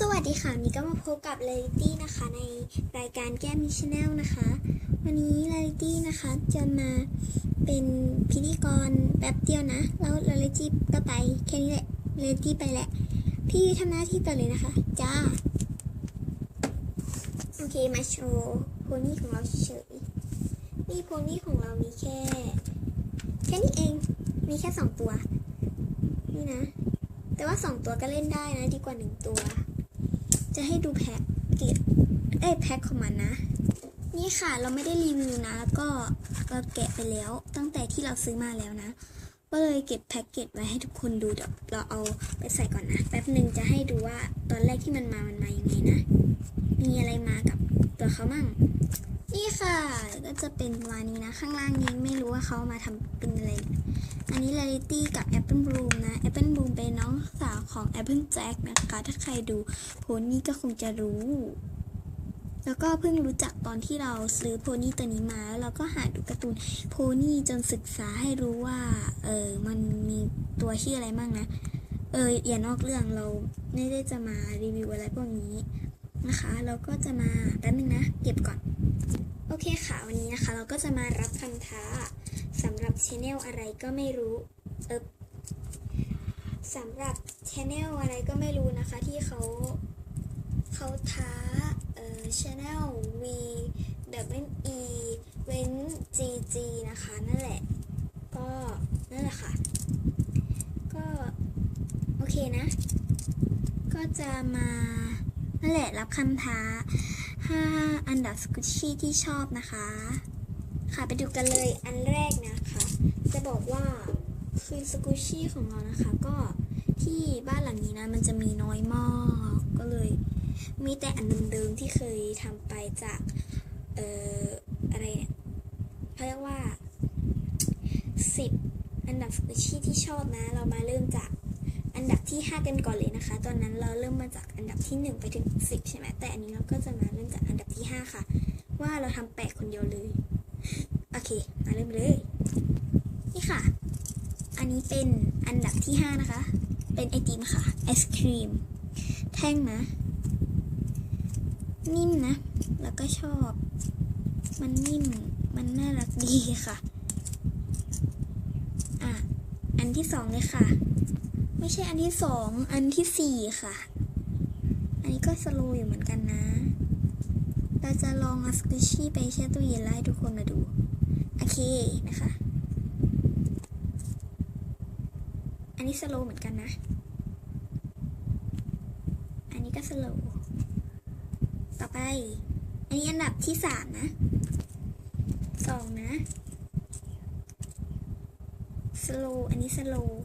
สวัสดีค่ะมีก็มาพบกับเลตี้นะคะ ในรายการแก้มิชแนลนะคะ วันนี้เลตี้นะคะจะมาเป็นพิธีกรแป๊บเดียวนะ แล้วเลตี้ก็ไปแค่นี้แหละเลตี้ไปแหละ พี่ทำหน้าที่ต่อเลยนะคะ จ้า โอเค มาโชว์โพนี่ของเราเฉยๆนี่โพนี่ของเรามีแค่ แค่นี้เอง มีแค่สองตัว นี่นะแต่ว่าสองตัวก็เล่นได้นะ ดีกว่าหนึ่งตัว จะให้ดูแพ็กเกจเอ้แพ็คของมันนะ นี่ค่ะเราไม่ได้รีวิวนะ แล้วก็เราแกะไปแล้วตั้งแต่ที่เราซื้อมาแล้วนะ ก็เลยเก็บแพ็กเกจไว้ให้ทุกคนดูเดี๋ยวเราเอาไปใส่ก่อนนะ แป๊บหนึ่งจะให้ดูว่าตอนแรกที่มันมามันมายังไงนะ มีอะไรมากับตัวเขามั่งนี่ค่ะก็จะเป็นประมานี้นะ ข้างล่างนี้ไม่รู้ว่าเขามาทำเป็นอะไร อันนี้ Rarity กับ Apple Bloom นะ Apple Bloom เป็นน้องสาวของ Apple Jack นะคะ ถ้าใครดูโพนี่ก็คงจะรู้ แล้วก็เพิ่งรู้จักตอนที่เราซื้อโพนี่ตัวนี้มาแล้วเราก็หาดูการ์ตูนโพนี่จนศึกษาให้รู้ว่า เออมันมีตัวชื่ออะไรบ้างนะ เอออย่านอกเรื่องเราไม่ได้จะมารีวิวอะไรพวกนี้นะคะ เราก็จะมาแป๊บนึงนะ เก็บก่อน โอเคค่ะ วันนี้นะคะ เราก็จะมารับคำท้าสำหรับช anel อะไรก็ไม่รู้เออสำหรับช anel อะไรก็ไม่รู้นะคะ ที่เขาเขาท้าเอ่อ channel V W E เว้น G G นะคะนั่นแหละ ก็นั่นแหละค่ะ ก็ โอเคนะ ก็จะมานั่นแหละรับคำท้า 5 อันดับสกุชชี่ที่ชอบนะคะ ค่ะไปดูกันเลยอันแรกนะคะ จะบอกว่าคือสกุชชี่ของเรานะคะ ก็ที่บ้านหลังนี้นะ มันจะมีน้อยมากก็เลย มีแต่อันเดิมๆที่เคยทำไปจาก เอ่อ อะไรเนี่ยเขาเรียกว่า 10 อันดับสกุชชี่ที่ชอบนะ เรามาเริ่มจาก อันดับที่ 5 กันก่อนเลยนะคะ ตอนนั้นเราเริ่มมาจากอันดับที่ 1 ไปถึง 10 ใช่ไหมแต่อันนี้เราก็จะมาเริ่มจากอันดับที่ 5 ค่ะ ว่าเราทำแปลกคนเดียวเลย โอเค มาเริ่มเลย นี่ค่ะ อันนี้เป็นอันดับที่ 5 นะคะ เป็นไอติมค่ะไอศครีม แท่งนะ นิ่มนะ แล้วก็ชอบ มันนิ่ม มันน่ารักดีค่ะ อะ อันที่สองเลยค่ะ ไม่ใช่อันที่สอง อันที่สี่ค่ะ อันนี้ก็สโลว์อยู่เหมือนกันนะ เราจะลองเอาสกุชชี่ไปแช่ตู้เย็นแล้วให้ทุกคนมาดู โอเคนะคะ อันนี้สโลว์เหมือนกันนะ อันนี้ก็สโลว์ต่อไป อันนี้อันดับที่สามนะสองนะสโลว์อันนี้สโลว์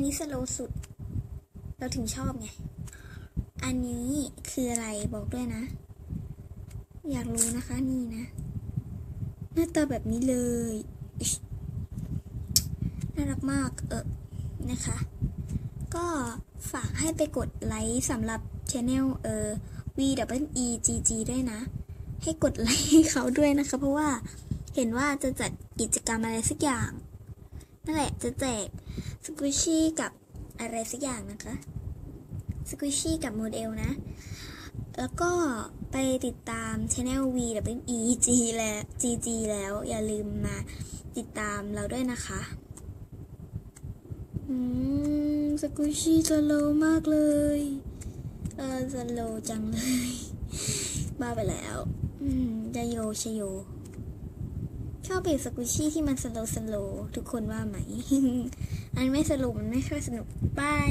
นนี้สโลว์สุด เราถึงชอบไง อันนี้คืออะไรบอกด้วยนะ อยากรู้นะคะนี่นะ หน้าตาแบบนี้เลย น่ารักมากเออนะคะ ก็ฝากให้ไปกดไลค์สำหรับช anel เออ V W E G G ด้วยนะ ให้กดไลค์เขาด้วยนะคะ เพราะว่าเห็นว่าจะจัดกิจกรรมอะไรสักอย่าง นั่นแหละจะแจกสกุชชี่กับอะไรสักอย่างนะคะสกุชชี่กับโมเดลนะ แล้วก็ไปติดตาม Channel V W E G และ G G แล้วอย่าลืมมาติดตามเราด้วยนะคะอืมสกุชชี่สโลมากเลยเออสโลจังเลย บ้าไปแล้ว อืมจะโยชโย ชอบเป็นสกุชชี่ที่มันสโลว์สโลว์ทุกคนว่าไหม อันไม่สโลว์มันไม่ค่อยสนุกบาย